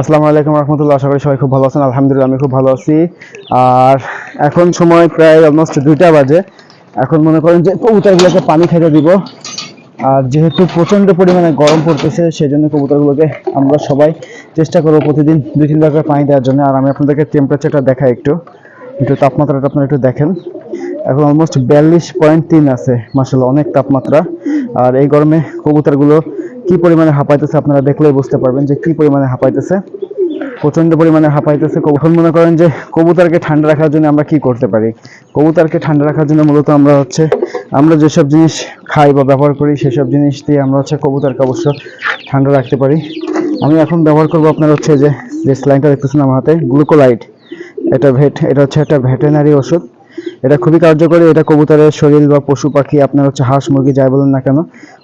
আসসালামু আলাইকুম রহমতুল্লাহ, আশা করি সবাই খুব ভালো আছেন। আলহামদুলিল্লাহ, আমি খুব ভালো আছি। আর এখন সময় প্রায় অলমোস্ট দুইটা বাজে। এখন মনে করেন যে কবুতরগুলোকে পানি খেতে দিব। আর যেহেতু প্রচণ্ড পরিমাণে গরম পড়তেছে সেই জন্য কবুতরগুলোকে আমরা সবাই চেষ্টা করব প্রতিদিন দুই, তিন করে পানি দেওয়ার জন্য। আর আমি আপনাদেরকে টেম্পারেচারটা দেখাই একটু। একটু তাপমাত্রাটা আপনারা একটু দেখেন। এখন অলমোস্ট বিয়াল্লিশ পয়েন্ট তিন আছে মাসাল্লাহ অনেক তাপমাত্রা। আর এই গরমে কবুতরগুলো কি পরিমাণে হাঁপাইতেছে আপনারা দেখলেই বুঝতে পারবেন যে কি পরিমাণে হাঁপাইতেছে। প্রচণ্ড পরিমাণে হাঁপাইতেছে। এখন মনে করেন যে কবুতরকে ঠান্ডা রাখার জন্য আমরা কি করতে পারি? কবুতরকে ঠান্ডা রাখার জন্য মূলত আমরা হচ্ছে আমরা যেসব জিনিস খাই বা ব্যবহার করি, সেসব জিনিস দিয়ে আমরা হচ্ছে কবুতরকে অবশ্য ঠান্ডা রাখতে পারি। আমি এখন ব্যবহার করব আপনার হচ্ছে যে যে স্লাইনটা দেখতেছেন আমার হাতে গ্লুকোলাইট এটা ভেট এটা হচ্ছে একটা ভেটেনারি ওষুধ। এটা খুবই কার্যকরী এটা কবুতরের শরীর বা পশু পাখি আপনার হচ্ছে হাঁস মুরগি যাই বলুন না কেন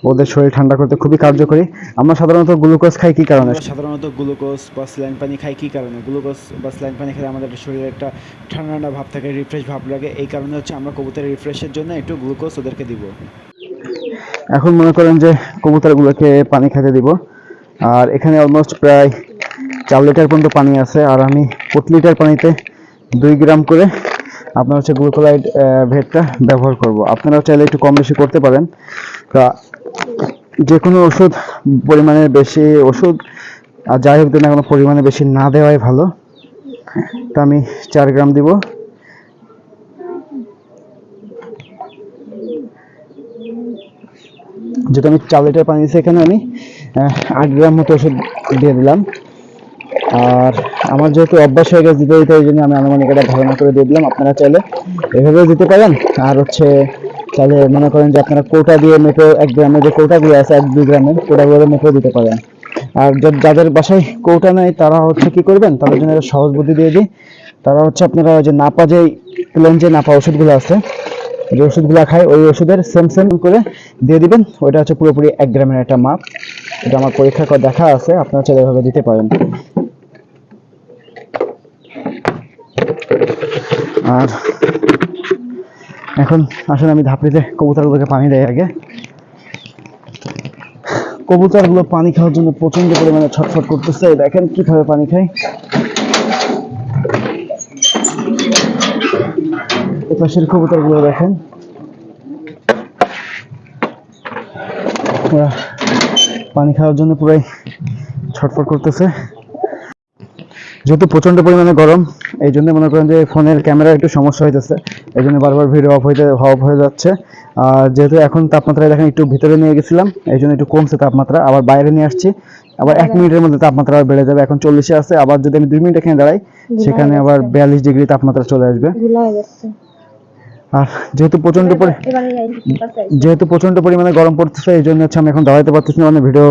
ওদের শরীর ঠান্ডা করতে খুবই কার্যকরী। আমরা সাধারণত গ্লুকোজ খাই কি কারণে? সাধারণত গ্লুকোজ বা স্যালাইন পানি খাই কী কারণে? গ্লুকোজ বা স্যালাইন পানি খেলে আমাদের শরীরে একটা ঠান্ডা ঠান্ডা ভাব থাকে রিফ্রেশ ভাব লাগে। এই কারণে হচ্ছে আমরা কবুতরের রিফ্রেশের জন্য একটু গ্লুকোজ ওদেরকে দিব। এখন মনে করেন যে কবুতরগুলোকে পানি খেতে দিব। আর এখানে অলমোস্ট প্রায় চার লিটার পর্যন্ত পানি আছে। আর আমি প্রতি লিটার পানিতে দুই গ্রাম করে আপনার হচ্ছে গ্লুকোলাইড ভেটটা ব্যবহার করব। আপনারা চাইলে একটু কম বেশি করতে পারেন। তা যে কোনো ওষুধ পরিমাণে বেশি ওষুধ, আর যাই হোক না কোনো পরিমাণে বেশি না দেওয়াই ভালো। তা আমি চার গ্রাম দিব। যেহেতু আমি চার লিটার পানি দিচ্ছি এখানে আমি আট গ্রাম মতো ওষুধ দিয়ে দিলাম। আর আমার যেহেতু অভ্যাস হয়ে গেছে দিতে দিতে ওই জন্য আমি আনুমানিক এটা ধারণা করে দিয়ে দিলাম। আপনারা চাইলে এভাবেও দিতে পারেন। আর হচ্ছে চাইলে মনে করেন যে আপনারা কোটা দিয়ে মেপে, এক গ্রামের যে কোটাগুলো আছে, এক দুই গ্রামের কোটাগুলো মেপেও দিতে পারেন। আর যাদের বাসায় কৌটা নেই, তারা হচ্ছে কি করবেন? তাদের জন্য একটা সহজ বুদ্ধি দিয়ে দিই। তারা হচ্ছে আপনারা যে নাপা যে প্লেন যে নাপা ওষুধগুলো আছে, যে ওষুধগুলো খায়, ওই ওষুধের সেম সেম করে দিয়ে দিবেন। ওইটা হচ্ছে পুরোপুরি এক গ্রামের একটা মাপ। এটা আমার পরীক্ষা দেখা আছে, আপনারা চাইলে এভাবে দিতে পারেন। আর এখন আসলে আমি ধাপড়িতে কবুতরগুলোকে পানি দেয় আগে। কবুতরগুলো পানি খাওয়ার জন্য প্রচণ্ড পরিমাণে ছটফট করতেছে। দেখেন কীভাবে পানি খায় এপাশের কবুতরগুলো দেখেন। পানি খাওয়ার জন্য পুরাই ছটফট করতেছে। যেহেতু প্রচণ্ড পরিমাণে গরম এই জন্য মনে করেন যে ফোনের ক্যামেরা একটু সমস্যা হইতেছে। এই জন্য বারবার ভিডিও অফ হইতে অফ হয়ে যাচ্ছে। আর যেহেতু এখন তাপমাত্রা দেখেন একটু ভিতরে নিয়ে গেছিলাম এই জন্য একটু কমছে তাপমাত্রা আবার বাইরে নিয়ে আসছি। আবার এক মিনিটের মধ্যে তাপমাত্রা আবার বেড়ে যাবে এখন চল্লিশে আছে আবার যদি আমি দুই মিনিট এখানে দাঁড়াই সেখানে আবার বিয়াল্লিশ ডিগ্রি তাপমাত্রা চলে আসবে। হয়ে আর যেহেতু প্রচণ্ড যেহেতু প্রচণ্ড পরিমাণে গরম পড়তেছে এই জন্য হচ্ছে আমি এখন দাঁড়াইতে পারতেছি না মানে ভিডিও